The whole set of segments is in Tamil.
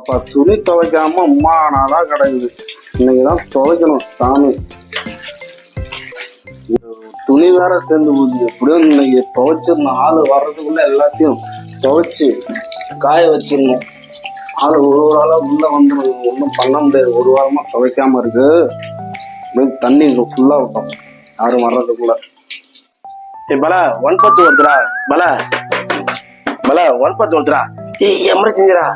அப்பா துணி துவைக்காம அம்மானாதான் கிடக்குது இன்னைக்கு தான் துவைக்கணும் சாமி. துணி வேற சேர்ந்து போகுது எப்படியும் இன்னைக்கு துவைச்சு ஆள் வர்றதுக்குள்ள எல்லாத்தையும் துவைச்சு காய வச்சிடணும். ஆள் ஒரு ஒரு ஆளாக உள்ளே வந்துடும் ஒன்றும் பண்ண முடியாது. ஒரு வாரமாக துவைக்காம இருக்கு. அப்படியே தண்ணி ஃபுல்லாக இருக்கும். யாரும் வர்றதுக்குள்ள. ஏ பல ஒன் பத்து வருதுடா பல. பல ஒன் பத்து வருதுடா ஏய் எமர்ஜென்சிடா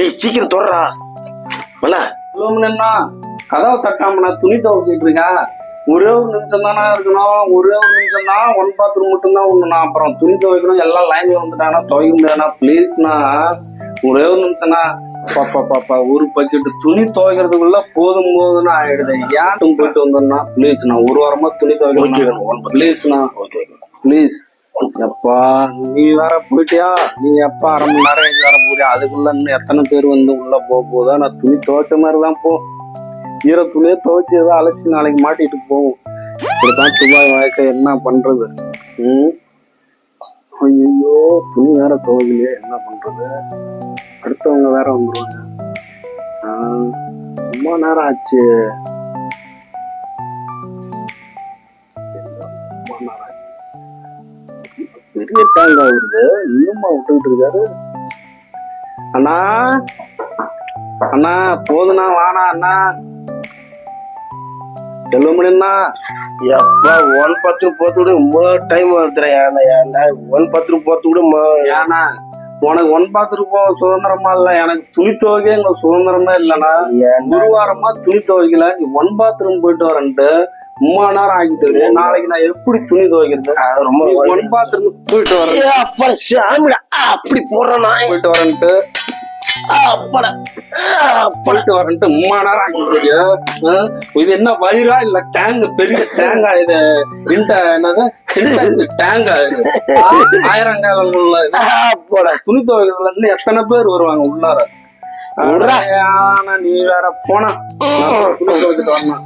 ஏய் சீக்கிரம் தொடரா பல என்ன கதவை தட்டாம நான் துணி துவைச்சிட்டு இருக்கேன் ஒரே ஒரு நிமிஷம் தானே இருக்கணும். ஒரே ஒரு நிமிஷம் தான் ஒன் பாத்ரூம் மட்டும் தான் ஒண்ணு நான் அப்புறம் துணி துவைக்கணும். எல்லாம் லைன்ல வந்துட்டாங்கன்னா துவைக்க முடியாதுண்ணா. ப்ளீஸ்ண்ணா ஒரே ஒரு நிமிஷம்னா பாப்பா பாப்பா ஒரு பக்கெட் துணி துவைக்கிறதுக்குள்ள போதும் போதுன்னு ஆயிடுது. ஏன்ட்டும் போயிட்டு வந்தோம்னா ப்ளீஸ்ண்ணா ஒரு வாரமா துணி துவைக்கணும் ப்ளீஸ்ண்ணா ஓகே ப்ளீஸ் எப்பா நீ வேற போயிட்டியா? நீ எப்ப அரை மணி நேரம் ஏஞ்சி வர போறியா? அதுக்குள்ள இன்னும் எத்தனை பேர் வந்து உள்ள போக போதா நான் துணி துவைச்ச மாதிரி தான் போ. ஈர துணியை துவைச்சி ஏதோ அலசி நாளைக்கு மாட்டிட்டு போவோம். இப்படிதான் துபாய் வாழ்க்கை என்ன பண்றது? ம்? ஐயோ துணி வேற துவைக்கலையே. என்ன பண்றது? அடுத்தவங்க வேற வந்துருவாங்க. ரொம்ப நேரம் ஆச்சு. பெரிய டேங்கா வருது. இன்னுமா விட்டுக்கிட்டு இருக்காரு. அண்ணா அண்ணா போதுண்ணா வாண்ணா அண்ணா. செல்வமணி அண்ணா எப்பா ஒன் பத்து போத்து விட. இவ்வளோ டைம் வருதுடா ஏன்டா ஒன் பத்து போத்து விட ஏண்ணா உனக்கு ஒன் பாத்துட்டு போக சுதந்திரமா இல்ல எனக்கு துணி துவைக்க எங்க சுதந்திரமே இல்லைண்ணா. ஒரு வாரமா துணி துவைக்கல நீ ஒன் பாத்ரூம் போயிட்டு வரேன்ட்டு. மூணு நேரம் ஆகிட்டு நாளைக்கு நான் எப்படி துணி துவைக்கிறது? ரொம்ப ஒன் பாத்ரூம் போயிட்டு வரேன். அப்பாடா சாமிடா அப்படி போடுறானா போயிட்டு வரேன்ட்டு. போயிட்டு வரேன்ட்டு மூணு நேரம் ஆகிட்டு இது என்ன வயிறா இல்ல டேங்க்? பெரிய டேங்கா இது. இன்ட என்னது? சின்டாக்ஸ் டேங்கா இது. ஆயிரம் காலம் உள்ள துணி துவைக்கிறதுல இருந்து எத்தனை பேர் வருவாங்க உள்ளார. ஆனா நீ வேற போனா. நான் துணி துவைச்சிட்டு வரணும்.